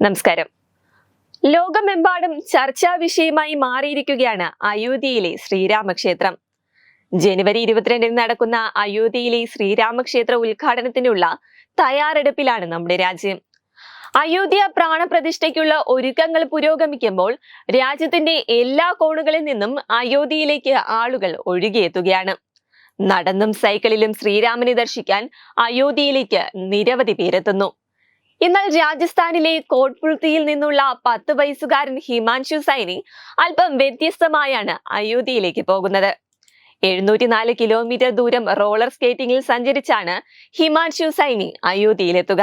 നമസ്കാരം. ലോകമെമ്പാടും ചർച്ചാ വിഷയമായി മാറിയിരിക്കുകയാണ് അയോധ്യയിലെ ശ്രീരാമക്ഷേത്രം. ജനുവരി ഇരുപത്തിരണ്ടിന് നടക്കുന്ന അയോധ്യയിലെ ശ്രീരാമക്ഷേത്ര ഉദ്ഘാടനത്തിനുള്ള തയ്യാറെടുപ്പിലാണ് നമ്മുടെ രാജ്യം. അയോധ്യ പ്രാണപ്രതിഷ്ഠയ്ക്കുള്ള ഒരുക്കങ്ങൾ പുരോഗമിക്കുമ്പോൾ രാജ്യത്തിന്റെ എല്ലാ കോണുകളിൽ നിന്നും അയോധ്യയിലേക്ക് ആളുകൾ ഒഴുകിയെത്തുകയാണ്. നടന്നും സൈക്കിളിലും ശ്രീരാമനെ ദർശിക്കാൻ അയോധ്യയിലേക്ക് നിരവധി പേരെത്തുന്നു. എന്നാൽ രാജസ്ഥാനിലെ കോട്ട്പുൾത്തിയിൽ നിന്നുള്ള പത്ത് വയസ്സുകാരൻ ഹിമാൻഷു സൈനി അല്പം വ്യത്യസ്തമായാണ് അയോധ്യയിലേക്ക് പോകുന്നത്. എഴുന്നൂറ്റിനാല് കിലോമീറ്റർ ദൂരം റോളർ സ്കേറ്റിംഗിൽ സഞ്ചരിച്ചാണ് ഹിമാൻഷു സൈനി അയോധ്യയിലെത്തുക.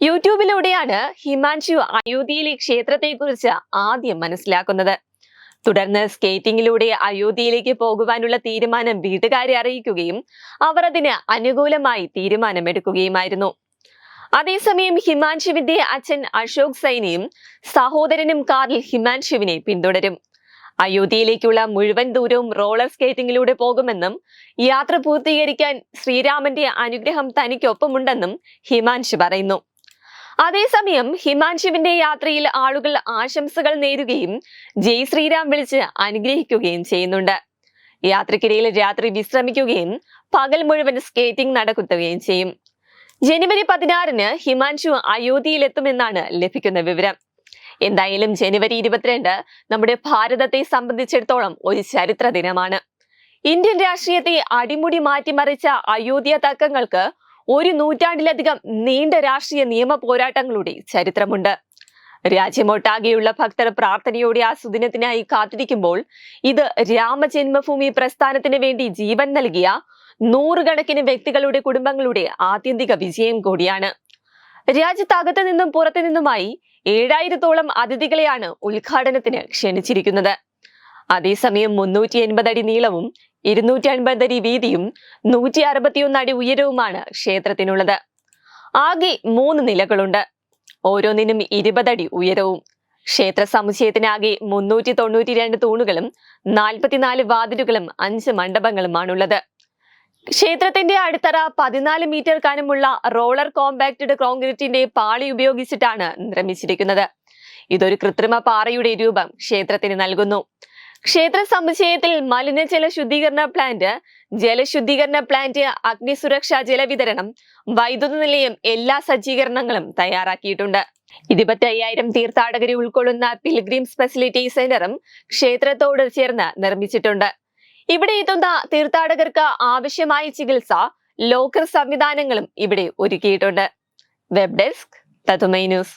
യൂട്യൂബിലൂടെയാണ് ഹിമാൻഷു അയോധ്യയിലെ ക്ഷേത്രത്തെക്കുറിച്ച് ആദ്യം മനസ്സിലാക്കുന്നത്. തുടർന്ന് സ്കേറ്റിംഗിലൂടെ അയോധ്യയിലേക്ക് പോകുവാനുള്ള തീരുമാനം വീട്ടുകാരെ അറിയിക്കുകയും അവർ അതിന് അനുകൂലമായി തീരുമാനമെടുക്കുകയുമായിരുന്നു. അതേസമയം ഹിമാൻഷുവിന്റെ അച്ഛൻ അശോക് സൈനിയും സഹോദരനും കാറിൽ ഹിമാൻഷുവിനെ പിന്തുടരും. അയോധ്യയിലേക്കുള്ള മുഴുവൻ ദൂരവും റോളർ സ്കേറ്റിംഗിലൂടെ പോകുമെന്നും യാത്ര പൂർത്തീകരിക്കാൻ ശ്രീരാമന്റെ അനുഗ്രഹം തനിക്കൊപ്പമുണ്ടെന്നും ഹിമാൻഷു പറയുന്നു. അതേസമയം ഹിമാൻഷുവിന്റെ യാത്രയിൽ ആളുകൾ ആശംസകൾ നേരുകയും ജയ് ശ്രീരാം വിളിച്ച് അനുഗ്രഹിക്കുകയും ചെയ്യുന്നുണ്ട്. യാത്രക്കിടയിൽ രാത്രി വിശ്രമിക്കുകയും പകൽ മുഴുവൻ സ്കേറ്റിംഗ് നടക്കുത്തുകയും ചെയ്യും. ജനുവരി പതിനാറിന് ഹിമാൻഷു അയോധ്യയിലെത്തുമെന്നാണ് ലഭിക്കുന്ന വിവരം. എന്തായാലും ജനുവരി ഇരുപത്തിരണ്ട് നമ്മുടെ ഭാരതത്തെ സംബന്ധിച്ചിടത്തോളം ഒരു ചരിത്ര ദിനമാണ്. ഇന്ത്യൻ രാഷ്ട്രീയത്തെ അടിമുടി മാറ്റിമറിച്ച അയോധ്യ തർക്കങ്ങൾക്ക് ഒരു നൂറ്റാണ്ടിലധികം നീണ്ട രാഷ്ട്രീയ നിയമ പോരാട്ടങ്ങളുടെ ചരിത്രമുണ്ട്. രാജ്യമൊട്ടാകെയുള്ള ഭക്തർ പ്രാർത്ഥനയോടെ ആ സുദിനത്തിനായി കാത്തിരിക്കുമ്പോൾ ഇത് രാമജന്മഭൂമി പ്രസ്ഥാനത്തിന് വേണ്ടി ജീവൻ നൽകിയ നൂറുകണക്കിന് വ്യക്തികളുടെ കുടുംബങ്ങളുടെ ആത്യന്തിക വിജയം കൂടിയാണ്. രാജ്യത്തകത്തു നിന്നും പുറത്തു നിന്നുമായി ഏഴായിരത്തോളം അതിഥികളെയാണ് ഉദ്ഘാടനത്തിന് ക്ഷണിച്ചിരിക്കുന്നത്. അതേസമയം മുന്നൂറ്റി എൺപത് അടി നീളവും ഇരുന്നൂറ്റി അൻപത് അടി വീതിയും നൂറ്റി അറുപത്തിയൊന്ന് അടി ഉയരവുമാണ് ക്ഷേത്രത്തിനുള്ളത്. ആകെ മൂന്ന് നിലകളുണ്ട്. ഓരോന്നിനും ഇരുപതടി ഉയരവും. ക്ഷേത്ര സമുച്ചയത്തിനാകെ മുന്നൂറ്റി തൊണ്ണൂറ്റി രണ്ട് തൂണുകളും നാൽപ്പത്തിനാല് വാതിലുകളും അഞ്ച് മണ്ഡപങ്ങളുമാണുള്ളത്. ക്ഷേത്രത്തിന്റെ അടിത്തറ പതിനാല് മീറ്റർ കനമുള്ള റോളർ കോമ്പാക്റ്റഡ് കോൺക്രീറ്റിന്റെ പാളി ഉപയോഗിച്ചിട്ടാണ് നിർമ്മിച്ചിരിക്കുന്നത്. ഇതൊരു കൃത്രിമ പാറയുടെ രൂപം ക്ഷേത്രത്തിന് നൽകുന്നു. ക്ഷേത്ര സമുച്ചയത്തിൽ മലിനജല ശുദ്ധീകരണ പ്ലാന്റ് ജലശുദ്ധീകരണ പ്ലാന്റ് അഗ്നിസുരക്ഷാ ജലവിതരണം വൈദ്യുത നിലയം എല്ലാ സജ്ജീകരണങ്ങളും തയ്യാറാക്കിയിട്ടുണ്ട്. ഇരുപത്തി അയ്യായിരം തീർത്ഥാടകരെ ഉൾക്കൊള്ളുന്ന പിൽഗ്രിംസ് ഫെസിലിറ്റി സെന്ററും ക്ഷേത്രത്തോട് ചേർന്ന് നിർമ്മിച്ചിട്ടുണ്ട്. ഇവിടെ എത്തുന്ന തീർത്ഥാടകർക്ക് ആവശ്യമായ ചികിത്സ ലോക്കർ സംവിധാനങ്ങളും ഇവിടെ ഒരുക്കിയിട്ടുണ്ട്. വെബ് ഡെസ്ക് തതുമൈ ന്യൂസ്